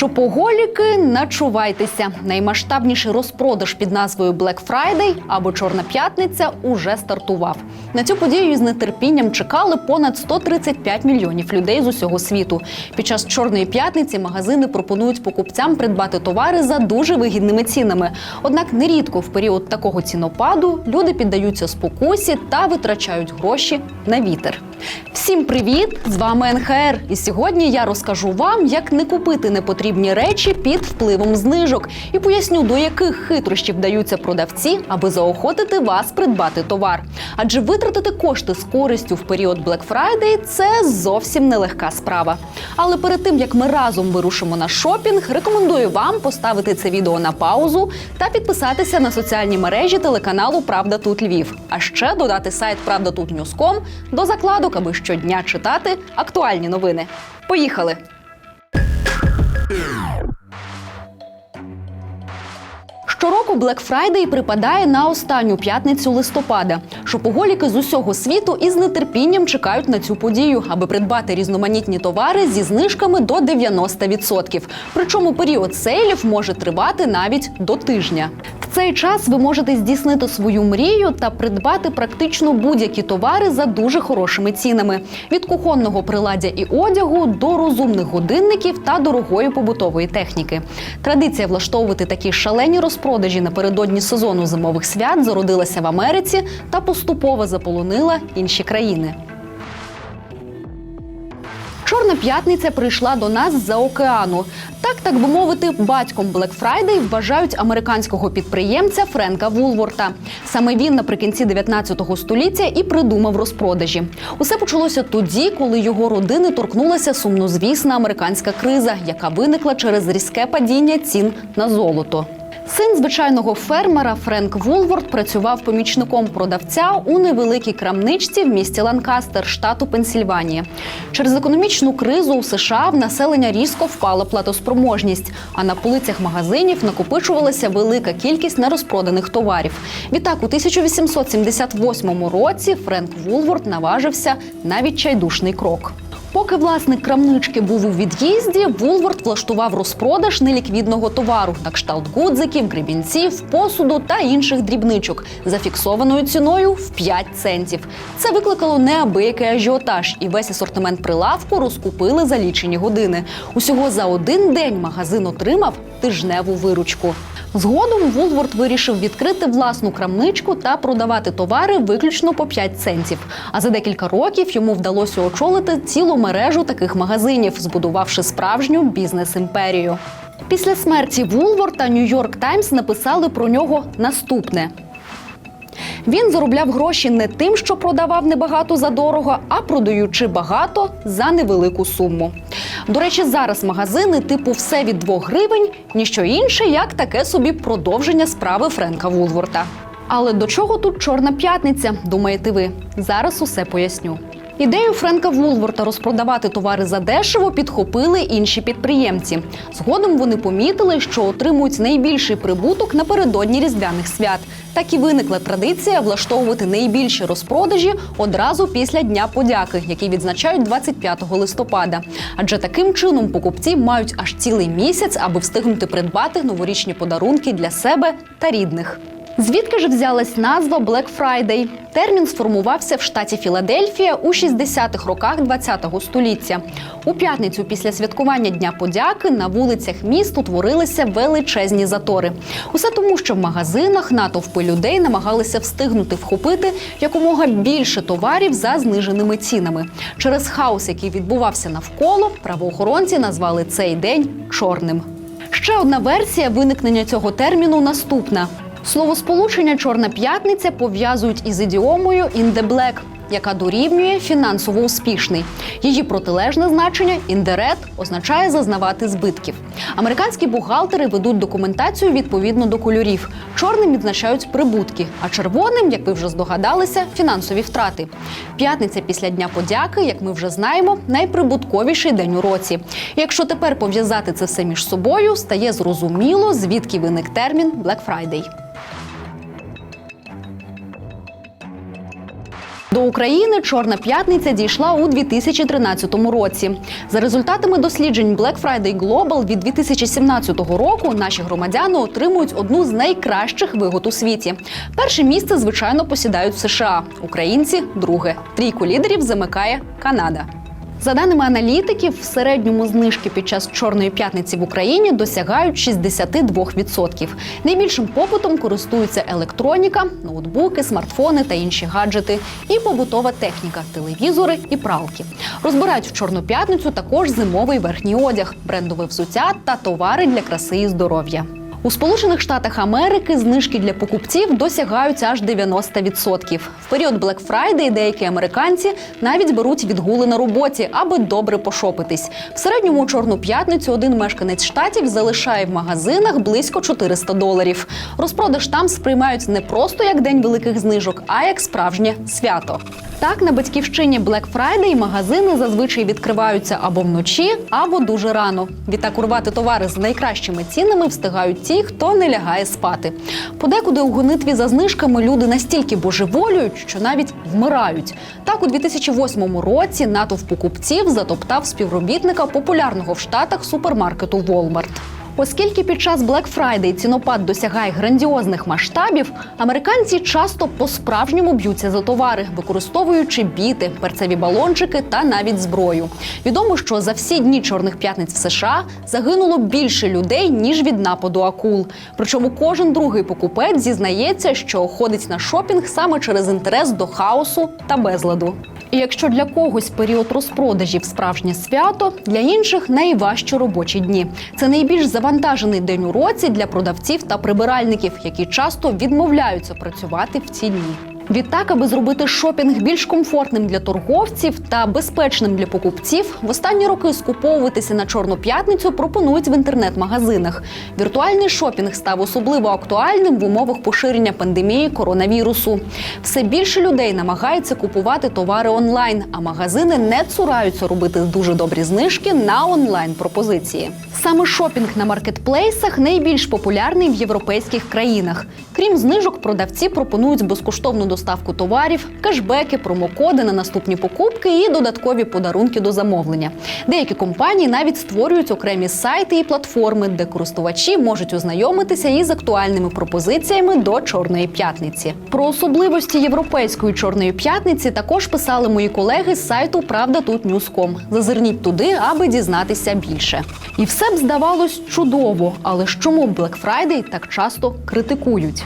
Шопоголіки, начувайтеся. Наймасштабніший розпродаж під назвою Black Friday або Чорна п'ятниця уже стартував. На цю подію з нетерпінням чекали понад 135 мільйонів людей з усього світу. Під час чорної п'ятниці магазини пропонують покупцям придбати товари за дуже вигідними цінами. Однак нерідко в період такого цінопаду люди піддаються спокусі та витрачають гроші на вітер. Всім привіт! З вами НХР. І сьогодні я розкажу вам, як не купити непотрібні речі під впливом знижок і поясню, до яких хитрощів вдаються продавці, аби заохотити вас придбати товар. Адже витратити кошти з користю в період Black Friday – це зовсім нелегка справа. Але перед тим як ми разом вирушимо на шопінг, рекомендую вам поставити це відео на паузу та підписатися на соціальні мережі телеканалу Правда тут Львів. А ще додати сайт Правда тут Ньюском до закладок, аби щодня читати актуальні новини. Поїхали! Щороку Black Friday припадає на останню п'ятницю листопада. Шопоголіки з усього світу із нетерпінням чекають на цю подію, аби придбати різноманітні товари зі знижками до 90%. Причому період сейлів може тривати навіть до тижня. В цей час ви можете здійснити свою мрію та придбати практично будь-які товари за дуже хорошими цінами: від кухонного приладдя і одягу до розумних годинників та дорогої побутової техніки. Традиція влаштовувати такі шалені розпродажі напередодні сезону зимових свят зародилася в Америці та поступово заполонила інші країни. Чорна п'ятниця прийшла до нас з-за океану. Так, так би мовити, батьком Black Friday вважають американського підприємця Френка Вулворта. Саме він наприкінці 19 століття і придумав розпродажі. Усе почалося тоді, коли його родини торкнулася сумнозвісна американська криза, яка виникла через різке падіння цін на золото. Син звичайного фермера Френк Вулворд працював помічником продавця у невеликій крамничці в місті Ланкастер, штату Пенсільванія. Через економічну кризу у США в населення різко впала платоспроможність, а на полицях магазинів накопичувалася велика кількість нерозпроданих товарів. Відтак, у 1878 році Френк Вулворд наважився на відчайдушний крок. Поки власник крамнички був у від'їзді, Вулворд влаштував розпродаж неліквідного товару на кшталт гудзиків, гребінців, посуду та інших дрібничок за фіксованою ціною в 5 центів. Це викликало неабиякий ажіотаж, і весь асортимент прилавку розкупили за лічені години. Усього за один день магазин отримав тижневу виручку. Згодом Вулворд вирішив відкрити власну крамничку та продавати товари виключно по 5 центів. А за декілька років йому вдалося очолити цілу мережу таких магазинів, збудувавши справжню бізнес-імперію. Після смерті Вулворта Нью-Йорк Таймс написали про нього наступне. Він заробляв гроші не тим, що продавав небагато за дорого, а продаючи багато за невелику суму. До речі, зараз магазини типу все від 2 гривень ніщо інше, як таке собі продовження справи Френка Вулворта. Але до чого тут чорна п'ятниця? Думаєте ви? Зараз усе поясню. Ідею Френка Вулворта розпродавати товари за дешево підхопили інші підприємці. Згодом вони помітили, що отримують найбільший прибуток напередодні різдвяних свят. Так і виникла традиція влаштовувати найбільші розпродажі одразу після Дня подяки, який відзначають 25 листопада. Адже таким чином покупці мають аж цілий місяць, аби встигнути придбати новорічні подарунки для себе та рідних. Звідки ж взялась назва Black Friday? Термін сформувався в штаті Філадельфія у 60-х роках ХХ століття. У п'ятницю після святкування Дня подяки на вулицях міст утворилися величезні затори. Усе тому, що в магазинах натовпи людей намагалися встигнути вхопити якомога більше товарів за зниженими цінами. Через хаос, який відбувався навколо, правоохоронці назвали цей день чорним. Ще одна версія виникнення цього терміну наступна. Словосполучення Чорна п'ятниця пов'язують із ідіомою «in the black», яка дорівнює фінансово успішний. Її протилежне значення індерет означає зазнавати збитків. Американські бухгалтери ведуть документацію відповідно до кольорів. Чорним відзначають прибутки, а червоним, як ви вже здогадалися, фінансові втрати. П'ятниця після Дня подяки, як ми вже знаємо, найприбутковіший день у році. Якщо тепер пов'язати це все між собою, стає зрозуміло, звідки виник термін Black Friday. До України Чорна п'ятниця дійшла у 2013 році. За результатами досліджень Black Friday Global від 2017 року наші громадяни отримують одну з найкращих вигод у світі. Перше місце, звичайно, посідають США. Українці друге. Трійку лідерів замикає Канада. За даними аналітиків, в середньому знижки під час чорної п'ятниці в Україні досягають 62%. Найбільшим попитом користуються електроніка, ноутбуки, смартфони та інші гаджети, і побутова техніка, телевізори і пралки. Розбирають в чорну п'ятницю також зимовий верхній одяг, брендове взуття та товари для краси і здоров'я. У Сполучених Штатах Америки знижки для покупців досягають аж 90%. В період Black Friday деякі американці навіть беруть відгули на роботі, аби добре пошопитись. В середньому чорну п'ятницю один мешканець штатів залишає в магазинах близько 400 доларів. Розпродаж там сприймають не просто як день великих знижок, а як справжнє свято. Так, на батьківщині Black Friday магазини зазвичай відкриваються або вночі, або дуже рано. Відтак урвати товари з найкращими цінами встигають ті, хто не лягає спати. Подекуди у гонитві за знижками люди настільки божеволюють, що навіть вмирають. Так, у 2008 році натовп покупців затоптав співробітника популярного в Штатах супермаркету Walmart. Оскільки під час Black Friday цінопад досягає грандіозних масштабів, американці часто по-справжньому б'ються за товари, використовуючи біти, перцеві балончики та навіть зброю. Відомо, що за всі дні чорних п'ятниць в США загинуло більше людей ніж від нападу акул. Причому кожен другий покупець зізнається, що ходить на шопінг саме через інтерес до хаосу та безладу. І якщо для когось період розпродажів справжнє свято, для інших найважчі робочі дні. Це найбільш завантажений день у році для продавців та прибиральників, які часто відмовляються працювати в ці дні. Відтак, аби зробити шопінг більш комфортним для торговців та безпечним для покупців, в останні роки скуповуватися на чорну п'ятницю пропонують в інтернет-магазинах. Віртуальний шопінг став особливо актуальним в умовах поширення пандемії коронавірусу. Все більше людей намагаються купувати товари онлайн, а магазини не цураються робити дуже добрі знижки на онлайн пропозиції. Саме шопінг на маркетплейсах найбільш популярний в європейських країнах. Крім знижок, продавці пропонують безкоштовну доставку товарів, кешбеки, промокоди на наступні покупки і додаткові подарунки до замовлення. Деякі компанії навіть створюють окремі сайти і платформи, де користувачі можуть ознайомитися із актуальними пропозиціями до чорної п'ятниці. Про особливості європейської чорної п'ятниці також писали мої колеги з сайту Правда тут Ньюском. Зазирніть туди, аби дізнатися більше. І все б здавалось чудово, але чому Black Friday так часто критикують?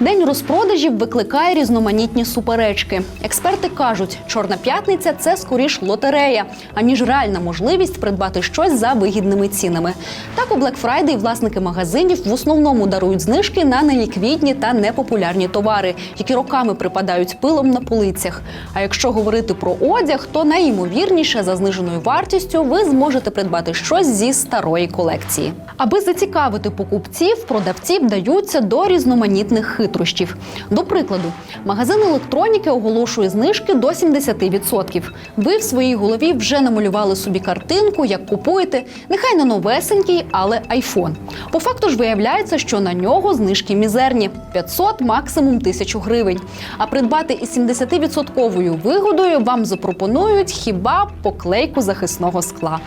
День розпродажів викликає різноманітні суперечки. Експерти кажуть, чорна п'ятниця це скоріш лотерея, аніж реальна можливість придбати щось за вигідними цінами. Так у Black Friday власники магазинів в основному дарують знижки на неліквідні та непопулярні товари, які роками припадають пилом на полицях. А якщо говорити про одяг, то найімовірніше за зниженою вартістю ви зможете придбати щось зі старої колекції. Аби зацікавити покупців, продавці вдаються до різноманітних хитрощів. До прикладу, магазин електроніки оголошує знижки до 70%. Ви в своїй голові вже намалювали собі картинку, як купуєте, нехай не новесенький, але айфон. По факту ж виявляється, що на нього знижки мізерні 500, максимум 1000 гривень. А придбати із 70% вигодою вам запропонують хіба поклейку захисного скла.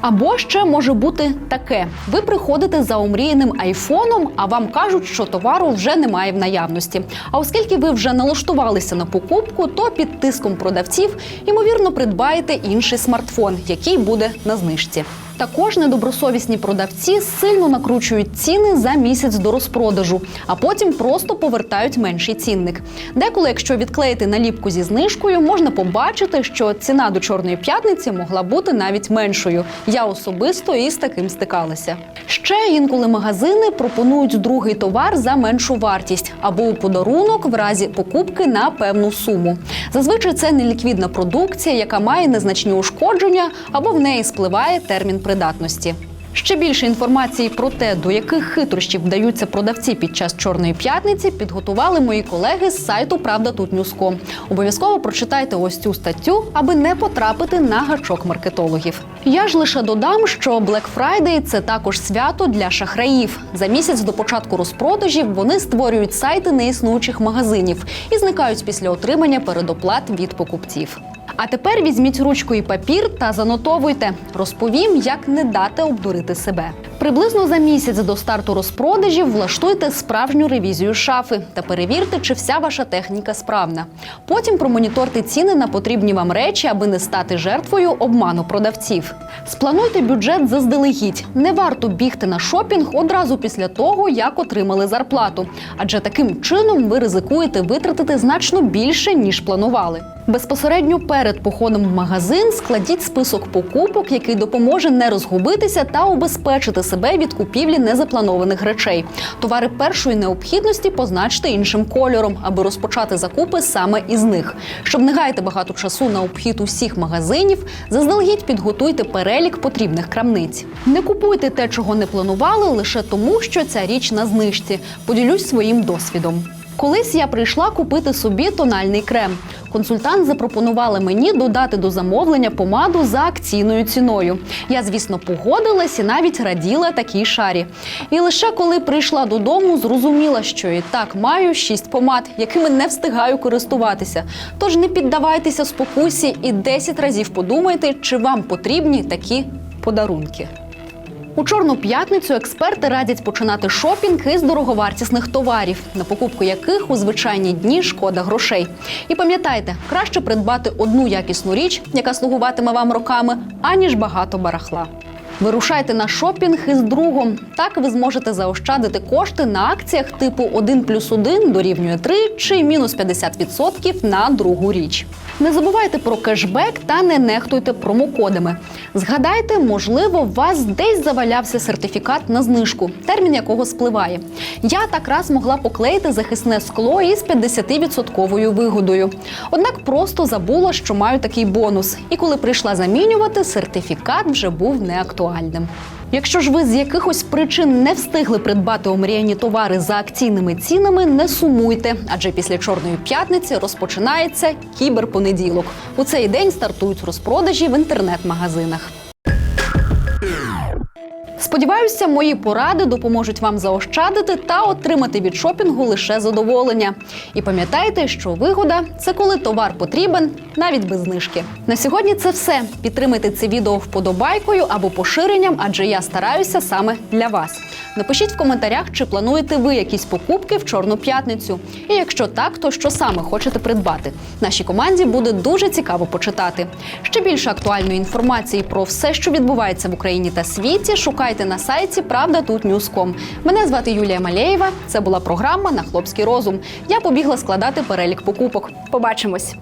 Або ще може бути таке: ви приходите за омріяним айфоном, а вам кажуть, що товару вже немає в наявності. А оскільки ви вже налаштувалися на покупку, то під тиском продавців ймовірно придбаєте інший смартфон, який буде на знижці. Також недобросовісні продавці сильно накручують ціни за місяць до розпродажу, а потім просто повертають менший цінник. Деколи, якщо відклеїти наліпку зі знижкою, можна побачити, що ціна до чорної п'ятниці могла бути навіть меншою. Я особисто із таким стикалася. Ще інколи магазини пропонують другий товар за меншу вартість або у подарунок в разі покупки на певну суму. Зазвичай це неліквідна продукція, яка має незначні ушкодження або в неї спливає термін придатності. Ще більше інформації про те, до яких хитрощів вдаються продавці під час чорної п'ятниці, підготували мої колеги з сайту Правда тут Ньюском. Обов'язково прочитайте ось цю статтю, аби не потрапити на гачок маркетологів. Я ж лише додам, що Black Friday – це також свято для шахраїв. За місяць до початку розпродажів вони створюють сайти неіснуючих магазинів і зникають після отримання передоплат від покупців. А тепер візьміть ручку і папір та занотовуйте. Розповім, як не дати обдурити себе. Приблизно за місяць до старту розпродажів влаштуйте справжню ревізію шафи та перевірте, чи вся ваша техніка справна. Потім промоніторте ціни на потрібні вам речі, аби не стати жертвою обману продавців. Сплануйте бюджет заздалегідь. Не варто бігти на шопінг одразу після того, як отримали зарплату, адже таким чином ви ризикуєте витратити значно більше ніж планували. Безпосередньо перед походом в магазин складіть список покупок, який допоможе не розгубитися та убезпечити себе від купівлі незапланованих речей. Товари першої необхідності позначте іншим кольором, аби розпочати закупи саме із них. Щоб не гаяти багато часу на обхід усіх магазинів, заздалегідь підготуйте перелік потрібних крамниць. Не купуйте те, чого не планували, лише тому, що ця річ на знижці. Поділюсь своїм досвідом. Колись я прийшла купити собі тональний крем. Консультант запропонувала мені додати до замовлення помаду за акційною ціною. Я, звісно, погодилась і навіть раділа такій шарі. І лише коли прийшла додому, зрозуміла, що і так маю шість помад, якими не встигаю користуватися. Тож не піддавайтеся спокусі і 10 разів подумайте, чи вам потрібні такі подарунки. У чорну п'ятницю експерти радять починати шопінг із дороговартісних товарів, на покупку яких у звичайні дні шкода грошей. І пам'ятайте, краще придбати одну якісну річ, яка слугуватиме вам роками, аніж багато барахла. Вирушайте на шопінг із другом. Так ви зможете заощадити кошти на акціях типу 1 плюс 1 дорівнює 3 чи мінус 50% на другу річ. Не забувайте про кешбек та не нехтуйте промокодами. Згадайте, можливо, у вас десь завалявся сертифікат на знижку, термін якого спливає. Я так раз могла поклеїти захисне скло із 50% вигодою. Однак просто забула, що маю такий бонус. І коли прийшла замінювати, сертифікат вже був неактуальним. Якщо ж ви з якихось причин не встигли придбати омріяні товари за акційними цінами, не сумуйте, адже після чорної п'ятниці розпочинається кіберпонеділок. У цей день стартують розпродажі в інтернет-магазинах. Сподіваюся, мої поради допоможуть вам заощадити та отримати від шопінгу лише задоволення. І пам'ятайте, що вигода це коли товар потрібен навіть без знижки. На сьогодні це все. Підтримайте це відео вподобайкою або поширенням, адже я стараюся саме для вас. Напишіть в коментарях, чи плануєте ви якісь покупки в чорну п'ятницю. І якщо так, то що саме хочете придбати? Нашій команді буде дуже цікаво почитати. Ще більше актуальної інформації про все, що відбувається в Україні та світі, шукайте на сайті Правда тут Ньюском. Мене звати Юлія Малєєва. Це була програма на хлопський розум. Я побігла складати перелік покупок. Побачимось.